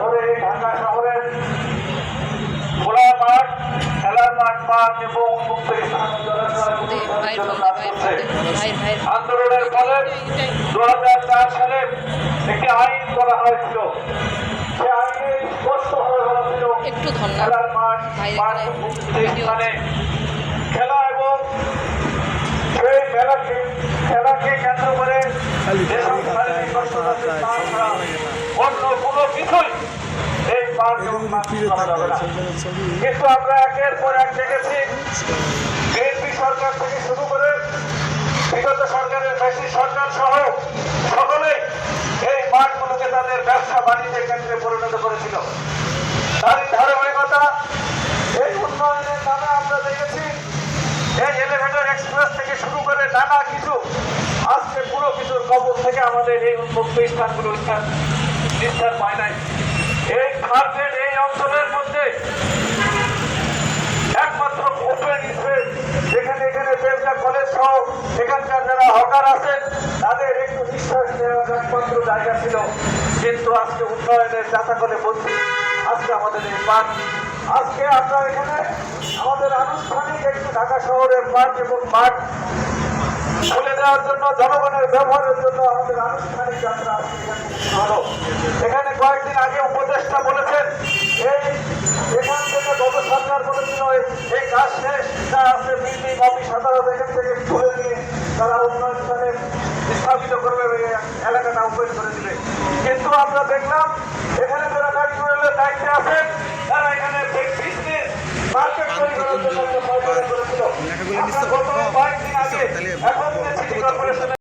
ধরে ঢাকা শহরের খোলা খেলার মাঠ পার্ক এবং আন্দোলনের ফলে দু হাজার চার সালে একটি আইন করা হয়েছিল। সে আইনে স্পষ্টভাবে বলা ছিল একটু ধন্যবাদ। খেলার মাঠ স্থানে খেলা এবং সেই মেলাকে খেলাকে কেন্দ্র করে যেসব শারীরিক কষ্টসাধ্যের কাজ করা, অন্য কোনো কিছুই এই না। কিন্তু আমরা একের পর এক দেখেছি বিএনপি সরকার থেকে শুরু করে বিগত সরকারের বেশি সরকার সহ সকলেই এই মাঠগুলোকে তাদের ব্যবসা বাণিজ্যের কেন্দ্রে পরিণত করেছিল। তারই ধারাবাহিকতা এই উন্নয়নের নামে আমরা দেখেছি এই এলিভেটর এক্সপ্রেস থেকে শুরু করে নানা কিছু আজকে পুরো কিছুর কবর থেকে আমাদের এই উন্মুক্ত স্থানগুলো স্থান নিস্তার পায় নাই। এই খাদ্যের এই অঞ্চলের মধ্যে একমাত্র ওপেন স্পেস যেখানে এখানে বেলকা কলেজ সহ এখানকার যারা হকার আছেন, তাদের একটু নিঃশ্বাস নেওয়ার একমাত্র জায়গা ছিল। কিন্তু আজকে উন্নয়নের যাতা করে বলছি আজকে আমাদের এই পার্ক আজকে আমরা এখানে আমাদের আনুষ্ঠানিক একটু ঢাকা শহরের পার্ক এবং মাঠ খুলে দেওয়ার জন্য, জনগণের ব্যবহারের জন্য আমাদের আনুষ্ঠানিক যাত্রা হলো। এখানে কয়েকদিন আগে উপদেষ্টা বলেছেন, এই এখান থেকে গত সরকার বলেছিল, এই- কাজ শেষ, যা আছে বিল্ডিং অফিস আদালত, এখান থেকে তুলে নিয়ে তারা উন্নয়ন স্থাপিত করবে এলাকাটা ওপেন করে দিবে। কিন্তু আমরা দেখলাম, এখানে যারা কারিগরের দায়িত্বে আছেন, তারা এখানে মার্কেট তৈরি করার জন্য